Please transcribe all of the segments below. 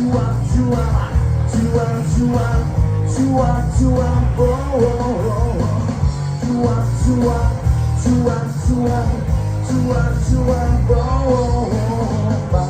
juang juang juang juang juang juang bohong juang juang juang juang juang juang bohong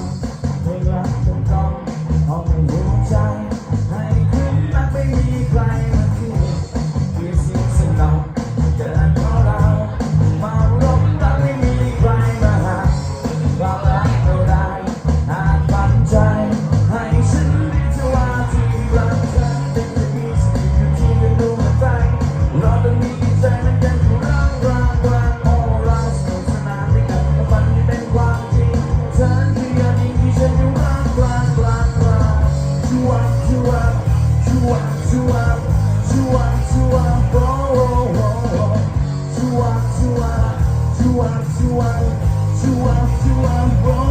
Chua, chua, chua, chua, chua, chua,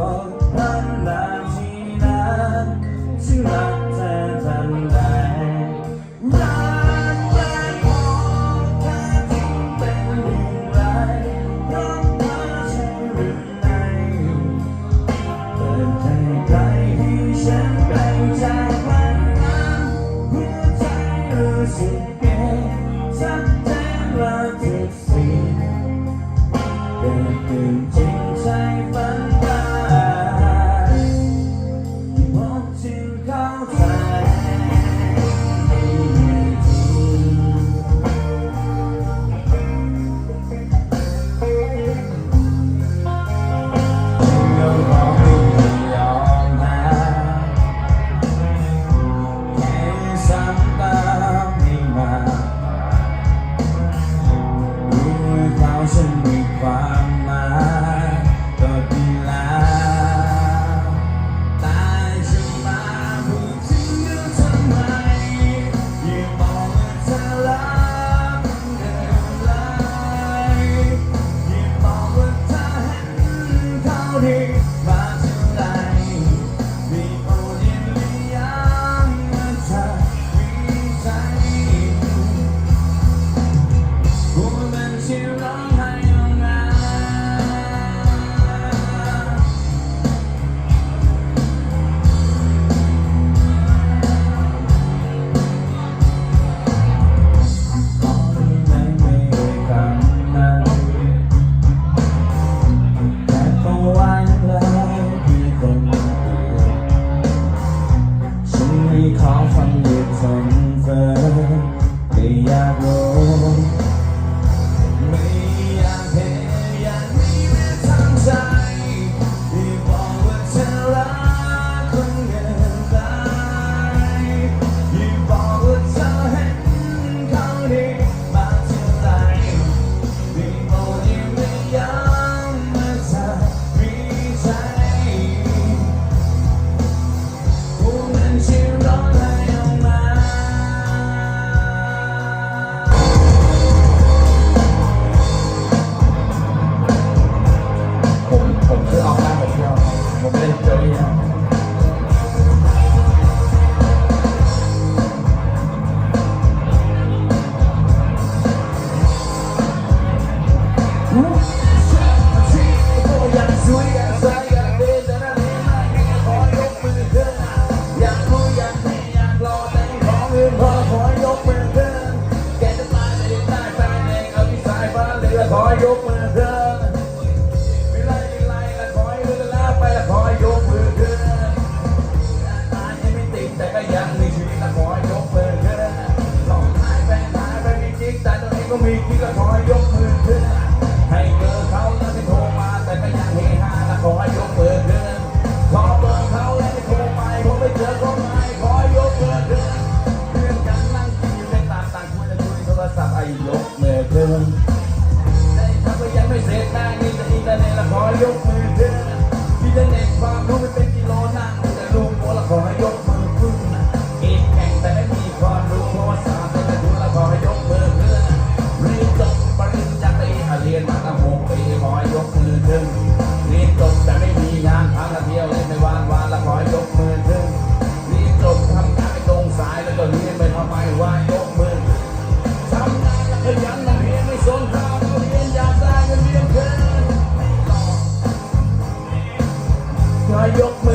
บอกพันแบบนี้นะที่รักเธอทำได้รักได้พอแค่ทิ้เป็นอย่างไรเพราะเธอฉันรืไงเปิดใจใครให้ฉันไกจากมันน้นหัวใจรู้สึเกสักแต่ว่าเจ็บสิเกิดขึ้นจิง me, we got mind up. Yuck.